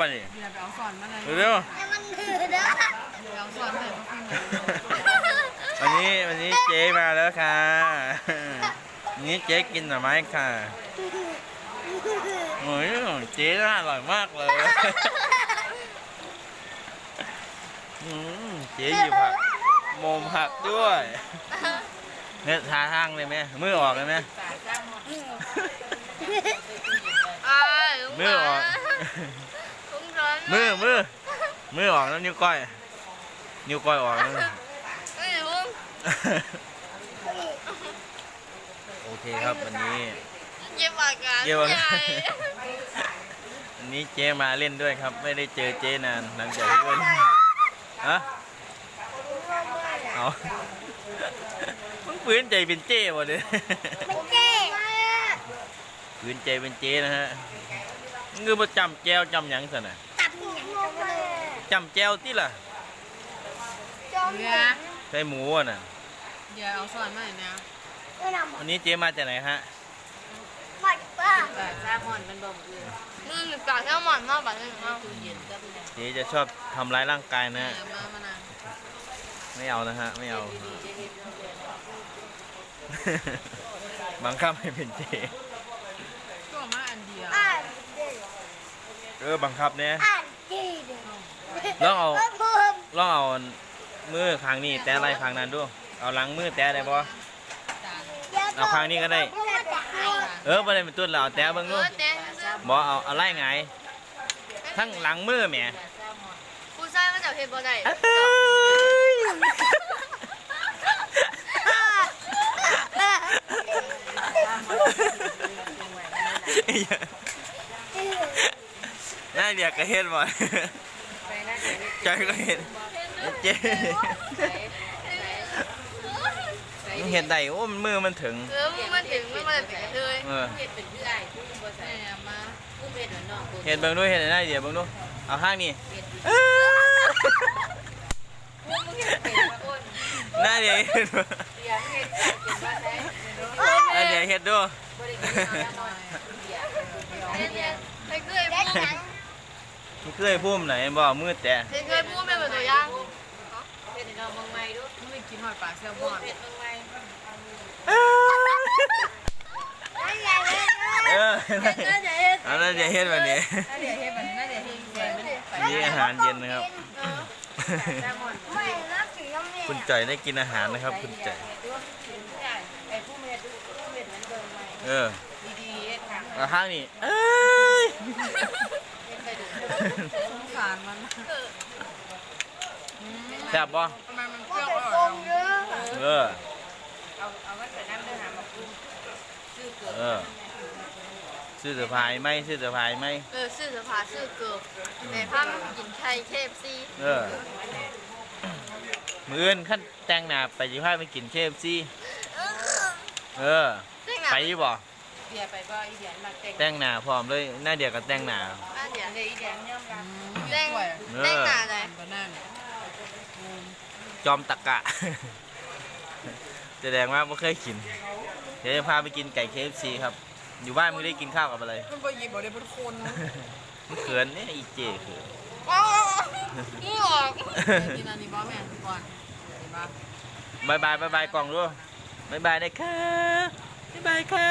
มาดิเดี๋ยวไปเอาสอนมาเลยเร็วให้มันถือเด้อเดี๋ยวเอาสอนเลยพ่อพี่ๆวันนี้วันนี้เจ๊มาแล้วค่ะวันนี้เจ๊กินหน่อไม้ค่ะโอ้ยเจ๊น่าอร่อยมากเลยอืมเจ๊หยิบผักโมมผักด้วยเนี่ยทาทางเลยไหมมือออกเลยไหมอ่ามือออกสงสาร มือมือมือออกแล้วนิ้วก้อย นิ้วก้อยออกแล้วไม่รู้โอเคครับวันนี้ เย็บอาการเย็บอาการใหญ่วันนี้เจ๊มาเล่นด้วยครับ ไม่ได้เจอเจ๊นานหลังจากที่วันฮะเอามึงปืนใจเป็นเจ๊หมดเลยมันเจ๊ปืนใจเป็นเจ๊นะฮะมึงคือมาจำแจวจำหยังสินะ ตับอย่างจังเลยจำแจวที่ล่ะจอมเดี๋ยวใส่หมูอะน่ะเดี๋ยวเอาสอนมาเลยนะไม่นำวันนี้เจ๊มาจากไหนฮะบัดป้าแต่ซาหอนมันบ่มอื่นมือหนึ่งกาแค่หมอนมากบัดหนึ่งเอาตู้เย็นก็ไม่ได้เจ๊จะชอบทำร้ายร่างกายนะฮะเดี๋ยวมามานานไม่เอานะฮะไม่เอาบังคับให้เป็นเจก็มาอันเดียวอ่านเด็กเออบังคับเนี่ยอ่านจีเด็ก ลองเอาเพิ่มลองเอามือข้างนี้ แตะอะไรข้างนั้นดู เอาหลังมือแตะได้บ่เอาข้างนี้ก็ได้ เออบ่ได้เป็นตุ้นแล้วเอาแตะเบิ่งเอดูอเจ๊ซื้อบ่เอาเอาไล่ไงายทั้งหลังมือแหมผู้ชายมาจากเพชรบ่ได้เอ้ยน่าเดียกก็เฮ็ดบ่ไปน่า จะเฮ็ดใจก็เฮ็ดเจ๊มึงเฮ็ดได้โอ้มันมือมันถึงเออมึงมาถึงไม่มาถึงเลยเออเฮ็ดเป็นผู้ใหญ่ผู้บ่ใส่มาผู้เฮ็ดเหมือนน้องเห็นเบิ่งด้วยเห็นได้เดี๋ยวเบิ่งดูเอาข้างนี้มึงเฮ็ดเป็นคนหน้าเดี๋ยวเห็นบ่เสียงเฮ็ดเป็นว่าได้หน้าเดี๋ยวเห็นดูบ่ได้กินเอาหน่อยเสียเจ๊ไม่เคยพูดมันเคยพูดไหนบ่มือแต่ ไม่เคยพูดเป็นตัวอย่าง เฮ็ ดให้น้องมึงใหม่ดูมึงกินหอยปลาแซลมอนเฮ็ดมึงใหม่เออเอาหน้าเดี๋ยวเห็นแบบนี้ น่าเดี๋ยวเฮ็ดมันน่าเดี๋ยวเฮ็ดแซ่ไม่ได้ไปอันนี้อาหารเย็นนะครับ แซลมอนไม่รักถึงน้ำเนี่ยคุณจ่อยได้กินอาหารนะครับ คุณจ่อยไอ้ผู้เฮ็ดผู้เฮ็ดมันเบิ่งใหม่เออดีๆเฮ็ดค่ะเอาข้างนี้เอ้ยสงสารมัน แซ่บบ่ทำไมมันเปก็รี้ยวเป็นอ่ฟองนเยอะเออ เอาเอาไว้ใส่น้ำเด้อหามาปรุงชื่อเกิดเออ ซื้อเสื้อผ้าไหมซื้อเสื้อผ้าไหมเออซื้อเสื้อผ้าซื้อเกือบแต่ผ้ามันกินไข่เคฟซีเออ มื้ออื่นขั้นแต่งหน้าไปสิพาไปกิน KFC เออไปอยู่บ่เบียร์ไปก็อีเดียนมาแต่งแต่งหน้าพร้อมเลยหน้าเดียวกับแต่งหน้าน่าเดี๋ยวเลยอีเดียนยอมรับเด้งเด้งหนาเลย บานาน่ จอมตะกะ แสดงว่าไม่เคยกิน เดี๋ยวจะพาไปกินไก่ KFC ครับ อยู่บ้านมึงได้กินข้าวกับอะไร มันบ่ยิบบ่ได้เป็นคนมึงเขินเนี่ยอีเจเขินอ๋อนี่ออกกินอันนี้บ่แม่ก่อนเห็นปะบายบายบายบายกล่องด้วยบายบายได้ค่ะบายบายค่ะ